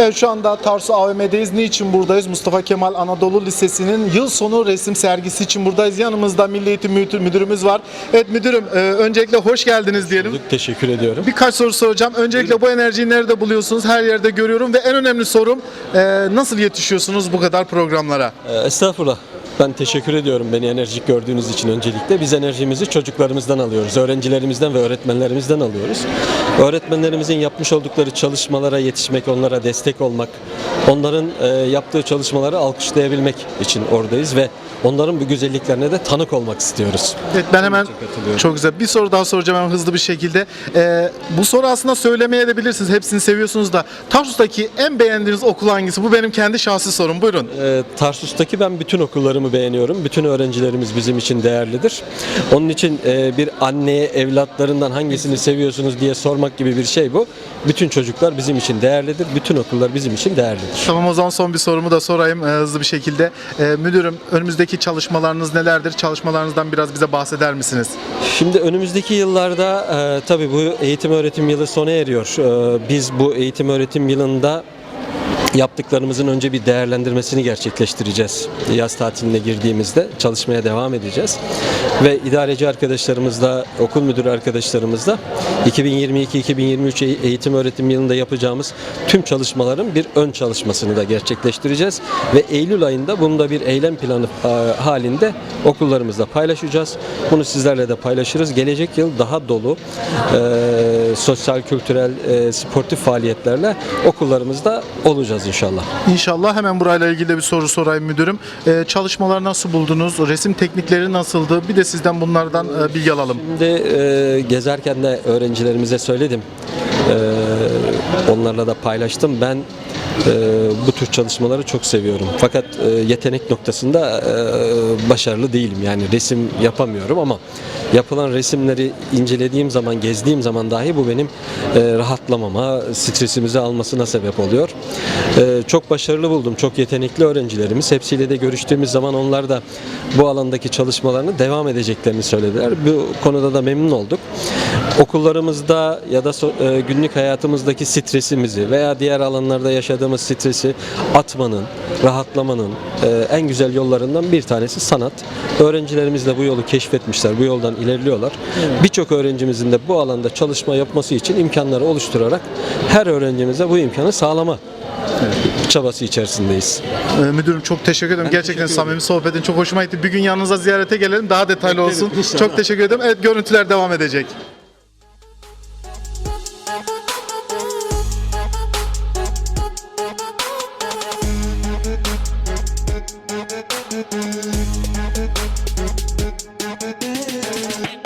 Evet şu anda Tarsu AVM'deyiz. Niçin buradayız? Mustafa Kemal Anadolu Lisesi'nin yıl sonu resim sergisi için buradayız. Yanımızda Milli Eğitim Müdür- Müdürümüz var. Evet müdürüm e, öncelikle hoş geldiniz diyelim. Teşekkür ediyorum. Birkaç soru soracağım. Öncelikle bu enerjiyi nerede buluyorsunuz? Her yerde görüyorum ve en önemli sorum e, nasıl yetişiyorsunuz bu kadar programlara? Ee, estağfurullah. Ben teşekkür ediyorum beni enerjik gördüğünüz için öncelikle. Biz enerjimizi çocuklarımızdan alıyoruz. Öğrencilerimizden ve öğretmenlerimizden alıyoruz. Öğretmenlerimizin yapmış oldukları çalışmalara yetişmek, onlara destek olmak, onların e, yaptığı çalışmaları alkışlayabilmek için oradayız ve onların bu güzelliklerine de tanık olmak istiyoruz. Evet ben hemen Çok güzel. Bir soru daha soracağım hemen hızlı bir şekilde. E, bu soru aslında söylemeye de bilirsiniz. Hepsini seviyorsunuz da. Tarsus'taki en beğendiğiniz okul hangisi? Bu benim kendi şahsi sorum. Buyurun. Ee, Tarsus'taki ben bütün okullarımı beğeniyorum. Bütün öğrencilerimiz bizim için değerlidir. Onun için e, bir anneye evlatlarından hangisini seviyorsunuz diye sormak gibi bir şey bu. Bütün çocuklar bizim için değerlidir. Bütün okullar bizim için değerlidir. Tamam o zaman son bir sorumu da sorayım e, hızlı bir şekilde. E, müdürüm önümüzdeki çalışmalarınız nelerdir? Çalışmalarınızdan biraz bize bahseder misiniz? Şimdi önümüzdeki yıllarda e, tabii bu eğitim öğretim yılı sona eriyor. E, biz bu eğitim öğretim yılında yaptıklarımızın önce bir değerlendirmesini gerçekleştireceğiz. Yaz tatiline girdiğimizde çalışmaya devam edeceğiz. Ve idareci arkadaşlarımızla, okul müdürü arkadaşlarımızla 2022-2023 eğ- eğitim öğretim yılında yapacağımız tüm çalışmaların bir ön çalışmasını da gerçekleştireceğiz. Ve Eylül ayında bunu da bir eylem planı e, halinde okullarımızla paylaşacağız. Bunu sizlerle de paylaşırız. Gelecek yıl daha dolu e, sosyal, kültürel, e, sportif faaliyetlerle okullarımızda olacağız inşallah. İnşallah hemen burayla ilgili de bir soru sorayım müdürüm. E, çalışmaları nasıl buldunuz? Resim teknikleri nasıldı? Bir de sizden bunlardan e, bilgi alalım. Şimdi e, gezerken de öğrencilerimize söyledim. E, onlarla da paylaştım. Ben e, bu tür çalışmaları çok seviyorum. Fakat e, yetenek noktasında e, başarılı değilim. Yani resim yapamıyorum ama yapılan resimleri incelediğim zaman, gezdiğim zaman dahi bu benim e, rahatlamama, stresimizi almasına sebep oluyor. E, çok başarılı buldum. Çok yetenekli öğrencilerimiz. Hepsiyle de görüştüğümüz zaman onlar da bu alandaki çalışmalarını devam edeceklerini söylediler. Bu konuda da memnun olduk. Okullarımızda ya da e, günlük hayatımızdaki stresimizi veya diğer alanlarda yaşadığımız stresi atmanın, rahatlamanın e, en güzel yollarından bir tanesi sanat. Öğrencilerimiz de bu yolu keşfetmişler, bu yoldan ilerliyorlar. Birçok öğrencimizin de bu alanda çalışma yapması için imkanları oluşturarak her öğrencimize bu imkanı sağlama çabası içerisindeyiz. E, müdürüm çok teşekkür ederim. Gerçekten teşekkür samimi sohbetin çok hoşuma gitti. Bir gün yanınıza ziyarete gelelim daha detaylı Bekleriz, olsun. inşallah. Çok teşekkür ederim. Evet görüntüler devam edecek. Thank you.